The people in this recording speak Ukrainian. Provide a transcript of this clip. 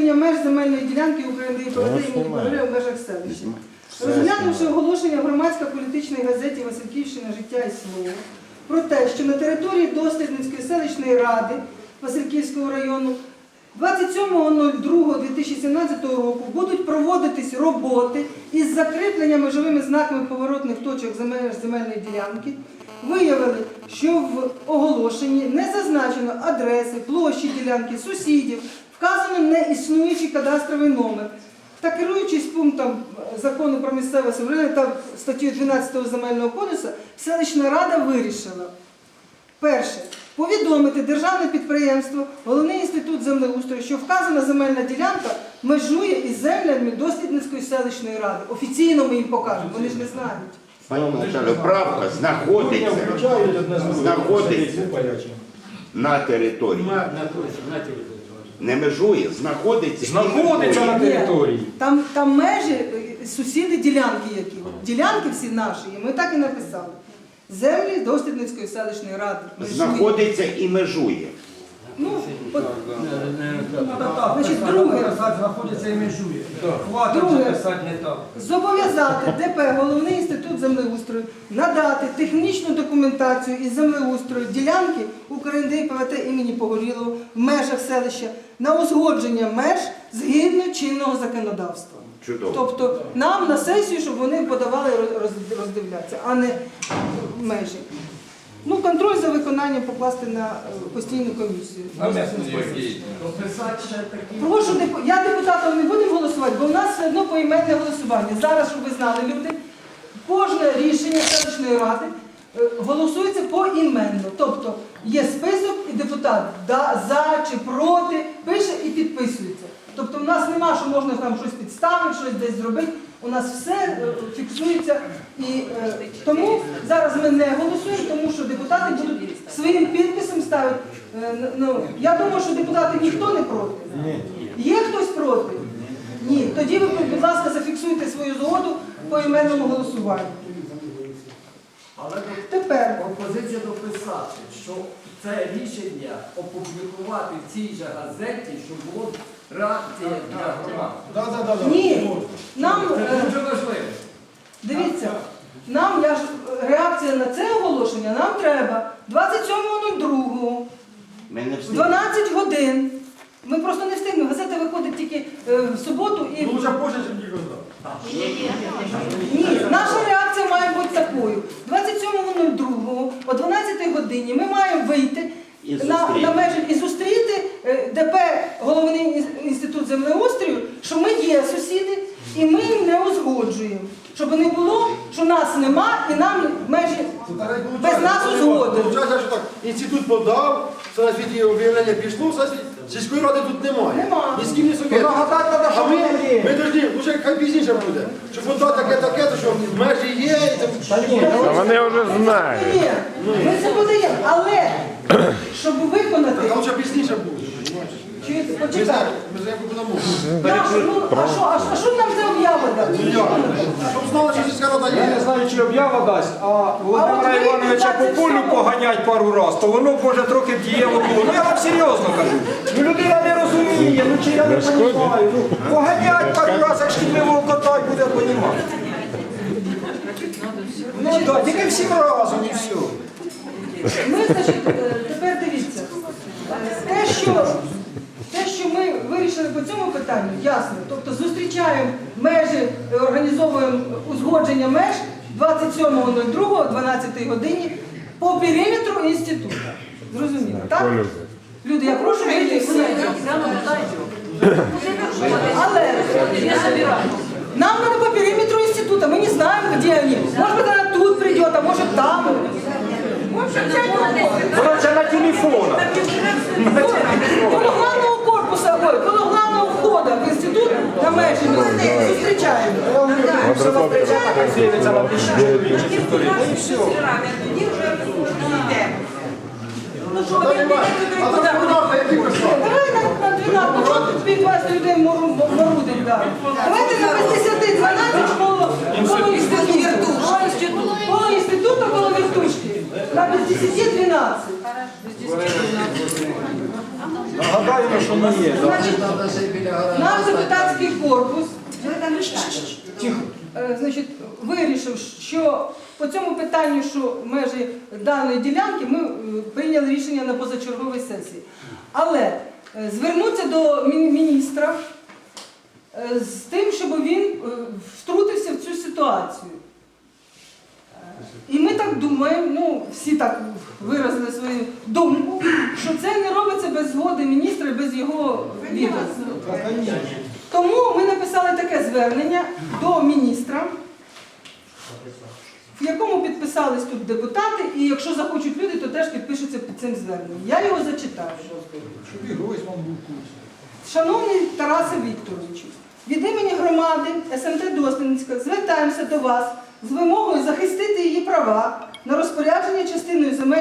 оголошення меж земельної ділянки України і проведе імені Богоря в межах селища. Розглянувши оголошення в громадсько-політичній газеті Васильківщина. Життя і слово про те, що на території Дослідницької селищної ради Васильківського району 27.02.2017 року будуть проводитись роботи із закріплення межовими знаками поворотних точок земельної ділянки, виявили, що в оголошенні не зазначено адреси, площі ділянки, сусідів, вказано неіснуючий кадастровий номер. Та керуючись пунктом закону про місцеве самоврядування та статтю 12 земельного кодексу, селищна рада вирішила Перше. Повідомити державне підприємство, головний інститут землеустрою, що вказана земельна ділянка межує із землями дослідницької селищної ради. Офіційно ми їм покажемо, вони ж не знають. Пані Наталю, правка знаходиться, знаходиться на території. Не межує, знаходиться. і Знаходиться на території. Там, там межі, е, сусіди, ділянки які. Ділянки всі наші, і ми так і написали. Землі дослідницької селищної ради. межує. Знаходиться і межує. Ну, от, значить, друге. знаходиться і межує. Хватить Друге. вже писати не так. Зобов'язати ДП, головний інститут землеустрою, надати технічну документацію із землеустрою ділянки УКРНД ПВТ імені Погорілого в межах селища на узгодження меж згідно чинного законодавства. Чудово. Тобто нам на сесію, щоб вони подавали роз- роз- роздивлятися, а не межі. Ну, контроль за виконанням покласти на е, постійну комісію. Прошу деп- я депутатам не будемо голосувати, бо в нас все одно поіменне голосування. Зараз, щоб ви знали, люди, кожне рішення селищної ради е, голосується поіменно. Тобто є список, і депутат да, за чи проти пише і підписується. Тобто в нас нема, що можна там щось підставити, щось десь зробити. У нас все е, фіксується. І е, тому зараз ми не голосуємо, тому що депутати будуть своїм підписом ставити. Е, ну, я думаю, що депутати ніхто не проти. Є хтось проти? Ні. Тоді ви, будь ласка, зафіксуйте свою згоду по іменному голосуванню. Але Тепер пропозиція дописати, що це рішення опублікувати в цій же газеті, щоб було реакція ні, нам Це е, дуже важливо. дивіться, нам я ж реакція на це оголошення нам треба 27.02 Ми не в встигли. 12 годин. Ми просто не встигнемо. Газета виходить тільки е, в суботу і Ну, вже позже, ніж ніколи. Ні, наша реакція має бути такою. 27.02 о 12 годині ми маємо вийти І на, зустріти. на межі і зустріти е, ДП Головний ін- інститут землеустрою, що ми є сусіди і ми їм не узгоджуємо. Щоб не було, що нас нема і нам межі без нас узгодили. Інститут подав, це на світі об'явлення пішло, сільської ради тут немає. Нема. Ні з ким не. А ми, ми должні, лише хай пізніше буде. Щоб вода таке таке, то що межі є, і там... А вони вже знають. Ні, ми це подаємо, але щоб виконати, Там ще пізніше буде. Чуєте, почекайте. а що, а що- а що нам це об'ява дати? Щоб знали, що сільська рада Я не знаю, чи об'ява дасть, а Володимира ви Івановича по 27 полю поганять пару раз, то воно може трохи дієво було. Ну я вам серйозно кажу. Ну людина не розуміє, ну чи я не розумію. Ну поганять пару раз, як шкідливого кота й буде понімати. Ну так, тільки всім разом і все. Ми, значить, е, тепер дивіться, Е, те, що, те, що ми вирішили по цьому питанню, ясно. Тобто зустрічаємо межі, організовуємо узгодження меж 27.02 12 годині по периметру інституту. Зрозуміло, так? Люди, я прошу вийти всі. Але нам надо по периметру института, мы не знаем, где они. Может быть, она тут придет, а может там. Вона на телефонах. Коло главного корпуса, ой, коло главного входа в інститут на межі ми піщані. Ну що? Давай на, на 12, ну що тут під 20 людей морудить, да. Давайте на без 10, 12 коло, коло інституту. Коло інституту, коло інституту, коло віртушки. На без 10, 12. Нагадай, правильно, що не є. Значить, Наш депутатський корпус е, значить, вирішив, що по цьому питанню, що межі даної ділянки, ми е, прийняли рішення на позачерговій сесії. Але е, звернутися до мі- міністра е, з тим, щоб він е, втрутився в цю ситуацію. Думаємо, ну всі так виразили свою думку, що це не робиться без згоди міністра і без його відомства. Тому ми написали таке звернення до міністра, в якому підписались тут депутати, і якщо захочуть люди, то теж підпишуться під цим зверненням. Я його зачитаю. Щоб і. Шановний Тарасе Вікторовичу, від імені громади СМТ Дослідницька звертаємося до вас з вимогою захистити її права на розпорядження частиною земель.